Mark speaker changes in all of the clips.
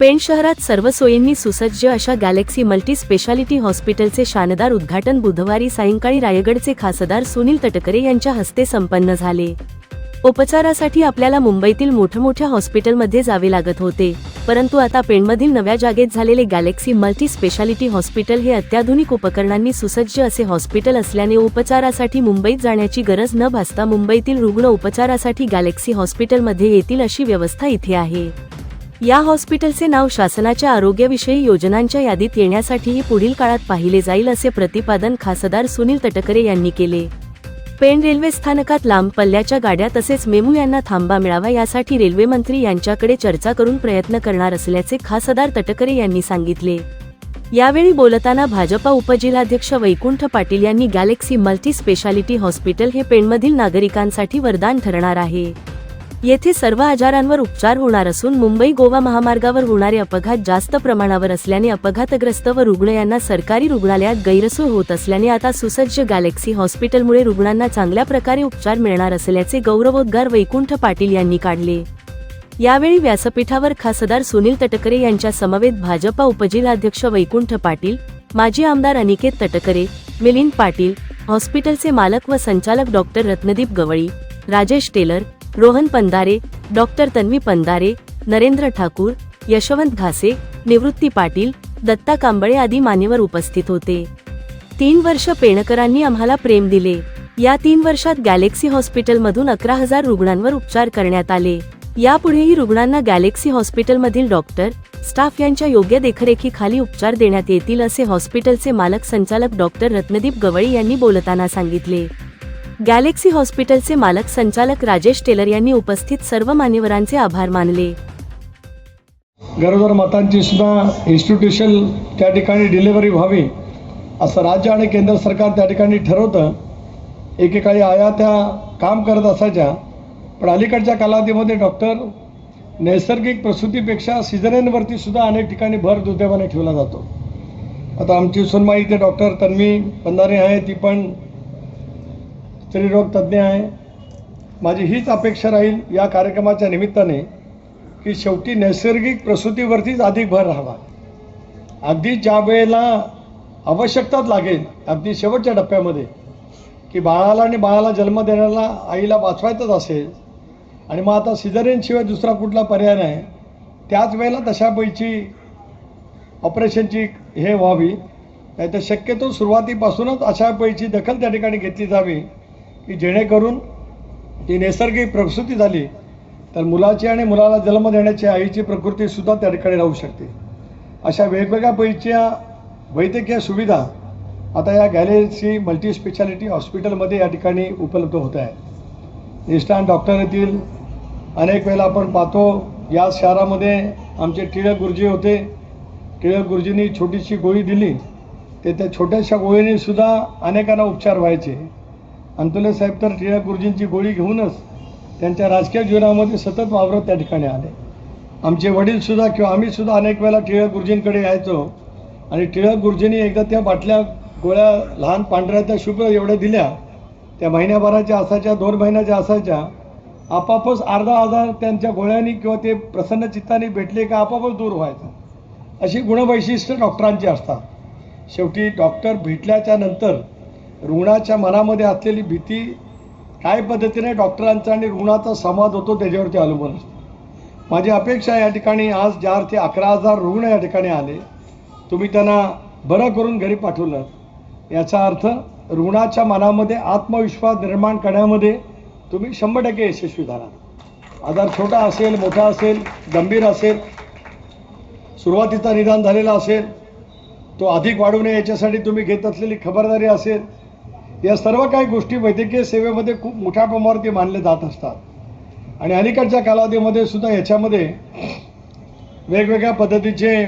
Speaker 1: पेण शहरात सर्व सोयींनी सुसज्ज अशा गॅलेक्सी मल्टी स्पेशालिटी हॉस्पिटलचे शानदार उद्घाटन बुधवारी सायंकाळी रायगडचे खासदार सुनील तटकरे यांच्या हस्ते संपन्न झाले. उपचारासाठी आपल्याला मुंबईतील मोठमोठ्या हॉस्पिटलमध्ये जावे लागत होते परंतु आता पेणमधील नव्या जागेत झालेले गॅलेक्सी मल्टी स्पेशालिटी हॉस्पिटल हे अत्याधुनिक उपकरणांनी सुसज्ज असे हॉस्पिटल असल्याने उपचारासाठी मुंबईत जाण्याची गरज न भासता मुंबईतील रुग्ण उपचारासाठी गॅलेक्सी हॉस्पिटलमध्ये येतील अशी व्यवस्था इथे आहे. या हॉस्पिटलचे नाव शासनाच्या आरोग्यविषयी योजनांच्या यादीत येण्यासाठीही पुढील काळात पाहिले जाईल असे प्रतिपादन खासदार सुनील तटकरे यांनी केले. पेण रेल्वे स्थानकात लांब पल्ल्याच्या गाड्या तसेच मेमू यांना थांबा मिळावा यासाठी रेल्वे मंत्री यांच्याकडे चर्चा करून प्रयत्न करणार असल्याचे खासदार तटकरे यांनी सांगितले. यावेळी बोलताना भाजपा उपजिल्हाध्यक्ष वैकुंठ पाटील यांनी गॅलेक्सी मल्टी स्पेशालिटी हॉस्पिटल हे पेणमधील नागरिकांसाठी वरदान ठरणार आहे. येथे सर्व आजारांवर उपचार होणार असून मुंबई गोवा महामार्गावर होणारे अपघात जास्त प्रमाणावर असल्याने अपघातग्रस्त व रुग्ण यांना सरकारी रुग्णालयात गैरसोय होत असल्याने आता सुसज्ज गॅलेक्सी हॉस्पिटलमुळे रुग्णांना चांगल्या प्रकारे उपचार मिळणार असल्याचे गौरवोद्गार वैकुंठ पाटील यांनी काढले. यावेळी व्यासपीठावर खासदार सुनील तटकरे यांच्या समवेत भाजपा उपजिल्हाध्यक्ष वैकुंठ पाटील माजी आमदार अनिकेत तटकरे मिलिंद पाटील हॉस्पिटलचे मालक व संचालक डॉक्टर रत्नदीप गवळी राजेश टेलर रोहन पंधारे डॉक्टर तन्वी पंधारे नरेंद्र ठाकूर यशवंत घासे निवृत्ती पाटील दत्ता कांबळे आदी मान्यवर उपस्थित होते. तीन वर्ष पेणकरांनी आम्हाला प्रेम दिले. या तीन वर्षात गॅलेक्सी हॉस्पिटलमधून अकरा हजार रुग्णांवर उपचार करण्यात आले. यापुढेही रुग्णांना गॅलेक्सी हॉस्पिटलमधील डॉक्टर स्टाफ यांच्या योग्य देखरेखीखाली उपचार देण्यात येतील असे हॉस्पिटलचे मालक संचालक डॉक्टर रत्नदीप गवळी यांनी बोलताना सांगितले. गॅलेक्सी हॉस्पिटलचे मालक संचालक राजेश टेलर यांनी उपस्थित सर्व मान्यवरांचे आभार मानले.
Speaker 2: गरोदर मातांची सुद्धा इन्स्टिट्यूशन त्या ठिकाणी डिलिव्हरी व्हावी असं राज्य आणि केंद्र सरकार त्या ठिकाणी ठरवतं. एकेकाळी आया त्या काम करत असायच्या पण अलीकडच्या कालावधीमध्ये डॉक्टर नैसर्गिक प्रसूतीपेक्षा सिझरेनवरती सुद्धा अनेक ठिकाणी भर दुर्दैवाने ठेवला जातो. आता आमची सुनमाई इथे डॉक्टर तन्वी पंधारे आहे ती पण स्त्रीरोग तज्ज्ञ आहे. माझी हीच अपेक्षा राहील या कार्यक्रमाच्या निमित्ताने की शेवटी नैसर्गिक प्रसूतीवरतीच अधिक भर राहावा. अगदी ज्या वेळेला आवश्यकताच लागेल अगदी शेवटच्या टप्प्यामध्ये की बाळाला आणि बाळाला जन्म देण्याला आईला वाचवायचंच असेल आणि मग आता सिझरेनशिवाय दुसरा कुठला पर्याय नाही त्याच वेळेला तशापैकी ऑपरेशनची हे व्हावी. नाही तर शक्यतो सुरुवातीपासूनच अशापैकी दखल त्या ठिकाणी घेतली जावी. की जेणेकरून ती नैसर्गिक प्रसूती झाली तर मुलाची आणि मुलाला जन्म देण्याची आईची प्रकृतीसुद्धा त्या ठिकाणी राहू शकते. अशा वेगवेगळ्या पैकीच्या वैद्यकीय सुविधा आता या गॅलेसी मल्टी स्पेशालिटी हॉस्पिटलमध्ये या ठिकाणी उपलब्ध होत आहे. निष्ठान डॉक्टर येथील अनेक वेळेला आपण पाहतो या शहरामध्ये आमचे टिळक गुरुजी होते. टिळक गुरुजींनी छोटीशी गोळी दिली. ते त्या छोट्याशा गोळीनेसुद्धा अनेकांना उपचार व्हायचे. अंतुले साहेब तर टिळक गुरुजींची गोळी घेऊनच त्यांच्या राजकीय जीवनामध्ये सतत वावरत त्या ठिकाणी आले. आमचे वडीलसुद्धा किंवा आम्हीसुद्धा अनेक वेळेला टिळक गुरुजींकडे यायचो आणि टिळक गुरुजींनी एकदा त्या बाटल्या गोळ्या लहान पांढऱ्या त्या शुभ्र एवढ्या दिल्या. त्या महिन्याभराच्या असायच्या दोन महिन्याच्या असायच्या. आपापच अर्धा आधार त्यांच्या गोळ्यांनी किंवा ते प्रसन्न चित्ताने भेटले का आपापच दूर व्हायचं. अशी गुणवैशिष्ट्य डॉक्टरांची असतात. शेवटी डॉक्टर भेटल्याच्या नंतर रुग्णाच्या मनामध्ये असलेली भीती काय पद्धतीने डॉक्टरांचा आणि रुग्णाचा संवाद होतो त्याच्यावरती अवलंबून असतो. माझी अपेक्षा या ठिकाणी आज ज्या अर्थी अकरा हजार रुग्ण या ठिकाणी आले. तुम्ही त्यांना बरं करून घरी पाठवलं. याचा अर्थ रुग्णाच्या मनामध्ये आत्मविश्वास निर्माण करण्यामध्ये तुम्ही शंभर टक्के यशस्वी झाला आजार छोटा असेल मोठा असेल गंभीर असेल सुरुवातीचा निदान झालेला असेल तो अधिक वाढू नये याच्यासाठी तुम्ही घेत असलेली खबरदारी असेल या सर्व काही गोष्टी वैद्यकीय सेवेमध्ये खूप मोठ्या प्रमाणावरती मानले जात असतात. आणि अलीकडच्या कालावधीमध्ये सुद्धा याच्यामध्ये वेगवेगळ्या पद्धतीचे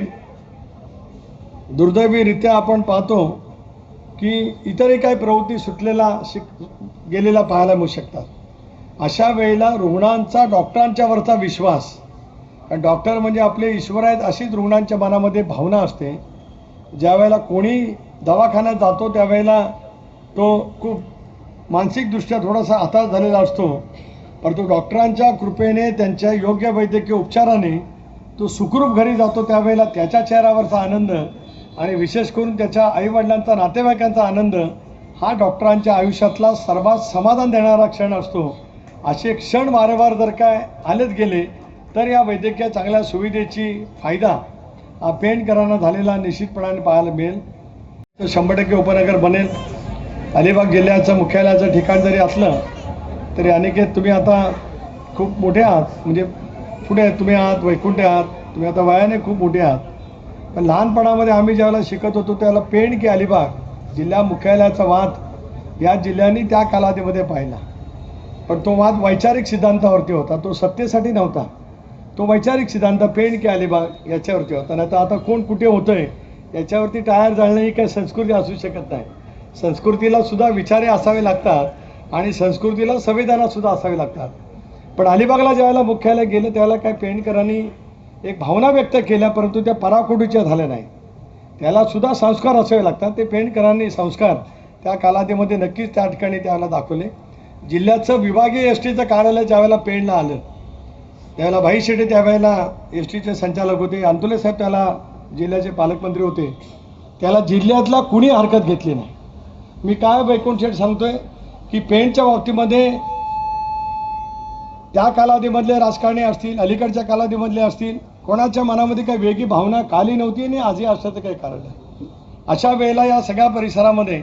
Speaker 2: दुर्दैवीरित्या आपण पाहतो की इतरही काही प्रवृत्ती सुटलेला शिक गेलेला पाहायला मिळू शकतात. अशा वेळेला रुग्णांचा डॉक्टरांच्यावरचा विश्वास कारण डॉक्टर म्हणजे आपले ईश्वर आहेत अशीच रुग्णांच्या मनामध्ये भावना असते. ज्यावेळेला कोणी दवाखान्यात जातो त्यावेळेला तो खूप मानसिकदृष्ट्या थोडासा हताश झालेला असतो परंतु डॉक्टरांच्या कृपेने त्यांच्या योग्य वैद्यकीय उपचाराने तो सुखरूप घरी जातो त्यावेळेला त्याच्या चेहऱ्यावरचा आनंद आणि विशेष करून त्याच्या आईवडिलांचा नातेवाईकांचा आनंद हा डॉक्टरांच्या आयुष्यातला सर्वात समाधान देणारा क्षण असतो. असे क्षण वारंवार जर काय आलेच गेले तर या वैद्यकीय चांगल्या सुविधेची फायदा हा पेंटकरांना झालेला निश्चितपणाने पाहायला मिळेल. तर शंभर टक्के उपनगर बनेल. अलिबाग जिल्ह्याचं मुख्यालयाचं ठिकाण जरी असलं तरी अनिकेत तुम्ही आता खूप मोठे आहात. म्हणजे पुढे तुम्ही आहात? वैकुंठे आहात. तुम्ही आता वयाने खूप मोठे आहात. पण लहानपणामध्ये आम्ही ज्यावेळेला शिकत होतो त्याला पेण की अलिबाग जिल्हा मुख्यालयाचा वाद या जिल्ह्यांनी त्या कालावधीमध्ये पाहिला. पण तो वाद वैचारिक सिद्धांतावरती होता. तो सत्तेसाठी नव्हता. तो वैचारिक सिद्धांत पेण की अलिबाग याच्यावरती होता. नाही तर आता कोण कुठे होतं आहे याच्यावरती टायर जाळणं ही काही संस्कृती असू शकत नाही. संस्कृतीला सुद्धा विचारे असावे लागतात आणि संस्कृतीला संविधानात सुद्धा असावे लागतात. पण अलिबागला ज्यावेळेला मुख्यालय गेलं त्यावेळेला काय पेंडकरांनी एक भावना व्यक्त केल्या परंतु त्या पराकोटीच्या झाल्या नाही त्याला सुद्धा संस्कार असावे लागतात. ते पेंडकरांनी संस्कार त्या कालावधीमध्ये नक्कीच त्या ठिकाणी त्यावेळेला दाखवले. जिल्ह्याचं विभागीय एस टीचं कार्यालय ज्यावेळेला पेंडला आलं त्यावेळेला भाई शेटे त्यावेळेला एस टीचे संचालक होते. अंतुले साहेब त्याला जिल्ह्याचे पालकमंत्री होते. त्याला जिल्ह्यातला कुणी हरकत घेतली नाही. मी काय वैकुंठ शेठ सांगतोय की पेंटच्या बाबतीमध्ये त्या कालावधीमधले राजकारणी असतील अलीकडच्या कालावधीमधले असतील कोणाच्या मनामध्ये काही वेगळी भावना काली नव्हती आणि आजही असल्याचं काही कारण नाही. अशा वेळेला या सगळ्या परिसरामध्ये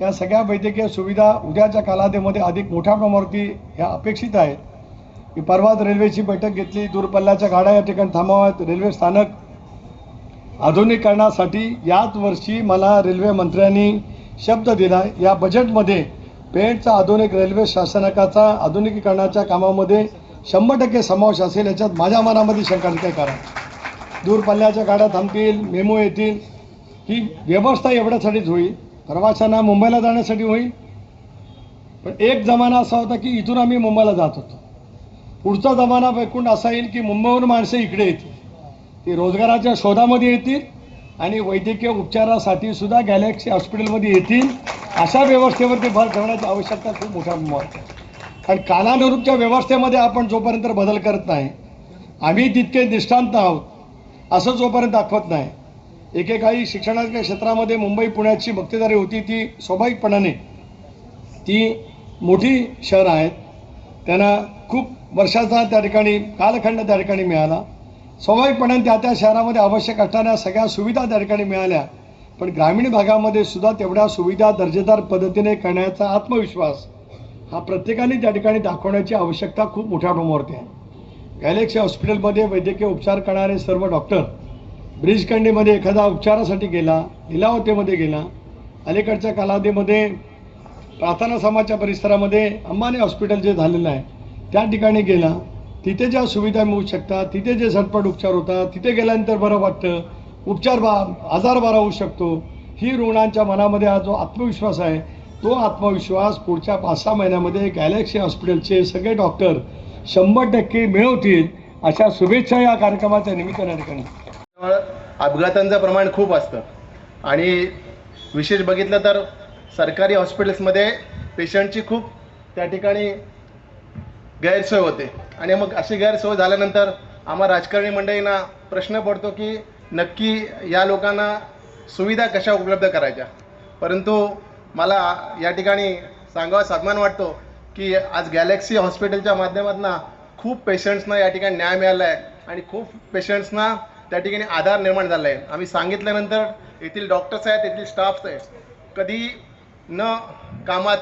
Speaker 2: या सगळ्या वैद्यकीय सुविधा उद्याच्या कालावधीमध्ये अधिक मोठ्या प्रमाणावरती ह्या अपेक्षित आहेत. की परवाच रेल्वेची बैठक घेतली दूरपल्ल्याच्या गाड्या या ठिकाणी थांबाव्यात रेल्वे स्थानक आधुनिकीकरणासाठी याच वर्षी मला रेल्वे मंत्र्यांनी शब्द दिला या बजेटमध्ये पेंटचा आधुनिक रेल्वे शासनकाचा आधुनिकीकरणाच्या कामामध्ये शंभर टक्के समावेश असेल याच्यात माझ्या मनामध्ये शंका नाही काही कारण दूर पल्ल्याच्या गाड्या थांबतील मेमो येतील. ही व्यवस्था एवढ्यासाठीच होईल. प्रवाशांना मुंबईला जाण्यासाठी होईल. पण एक जमाना असा होता की इथून आम्ही मुंबईला जात होतो. पुढचा जमाना वैकुंठ असा येईल की मुंबईहून माणसं इकडे येतील. ती रोजगाराच्या शोधामध्ये येतील. आणि वैद्यकीय उपचारासाठी सुद्धा गॅलेक्सी हॉस्पिटलमध्ये येतील. अशा व्यवस्थेवरती भर ठेवण्याची आवश्यकता खूप मोठ्या प्रमाणात कारण कालानुरूपच्या व्यवस्थेमध्ये आपण जोपर्यंत बदल करत नाही आम्ही तितके निष्ठांत आहोत असं जोपर्यंत दाखवत नाही. एकेकाळी शिक्षणाच्या क्षेत्रामध्ये मुंबई पुण्याची भक्तेदारी होती ती स्वाभाविकपणाने ती मोठी शहर आहेत. त्यांना खूप वर्षाचा त्या ठिकाणी कालखंड त्या ठिकाणी मिळाला. स्वाभाविकपणे त्या त्या शहरामध्ये आवश्यक असणाऱ्या सगळ्या सुविधा त्या ठिकाणी मिळाल्या. पण ग्रामीण भागामध्ये सुद्धा तेवढ्या सुविधा दर्जेदार पद्धतीने करण्याचा आत्मविश्वास हा प्रत्येकाने त्या ठिकाणी दाखवण्याची आवश्यकता खूप मोठ्या प्रमाणावरती आहे. गॅलेक्सी हॉस्पिटलमध्ये वैद्यकीय उपचार करणारे सर्व डॉक्टर ब्रिजकंडीमध्ये एखादा उपचारासाठी गेला लिलावतेमध्ये गेला अलीकडच्या कालावधीमध्ये प्रार्थना समाजच्या परिसरामध्ये अंबानी हॉस्पिटल जे झालेलं आहे त्या ठिकाणी गेला. तिथे ज्या सुविधा मिळू शकतात तिथे जे झटपट उपचार होतात तिथे गेल्यानंतर बरं वाटतं. उपचार बा आजार बरा होऊ शकतो. ही रुग्णांच्या मनामध्ये हा जो आत्मविश्वास आहे तो आत्मविश्वास पुढच्या पाच सहा महिन्यामध्ये गॅलेक्सी हॉस्पिटलचे सगळे डॉक्टर शंभर टक्के मिळवतील अशा शुभेच्छा या कार्यक्रमाच्या निमित्तानं या ठिकाणी.
Speaker 3: अपघातांचं प्रमाण खूप असतं. आणि विशेष बघितलं तर सरकारी हॉस्पिटल्समध्ये पेशंटची खूप त्या ठिकाणी गैरसोय होते. आणि मग अशी गैरसोय झाल्यानंतर आम्हा राजकारणी मंडळींना प्रश्न पडतो की नक्की या लोकांना सुविधा कशा उपलब्ध करायच्या? परंतु मला या ठिकाणी सांगावा सन्मान वाटतो की आज गॅलेक्सी हॉस्पिटलच्या माध्यमातून खूप पेशंट्सना या ठिकाणी न्याय मिळाला आहे आणि खूप पेशंट्सना त्या ठिकाणी आधार निर्माण झाला आहे आम्ही सांगितल्यानंतर येथील डॉक्टर्स आहेत येथील स्टाफ्स आहेत कधी न कामात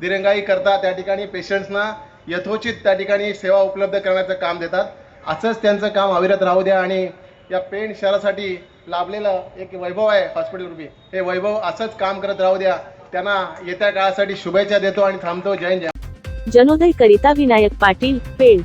Speaker 3: दिरंगाई करता त्या ठिकाणी पेशंट्सना यथोचित त्या ठिकाणी सेवा उपलब्ध करण्याचं काम देतात. असंच त्यांचं काम अविरत राहू द्या आणि या पेण शहरासाठी लाभलेलं एक वैभव आहे हॉस्पिटल रुपी हे वैभव असंच काम करत राहू द्या. त्यांना येत्या काळासाठी शुभेच्छा देतो आणि थांबतो. जय जय
Speaker 1: जनोदय करिता विनायक पाटील पेड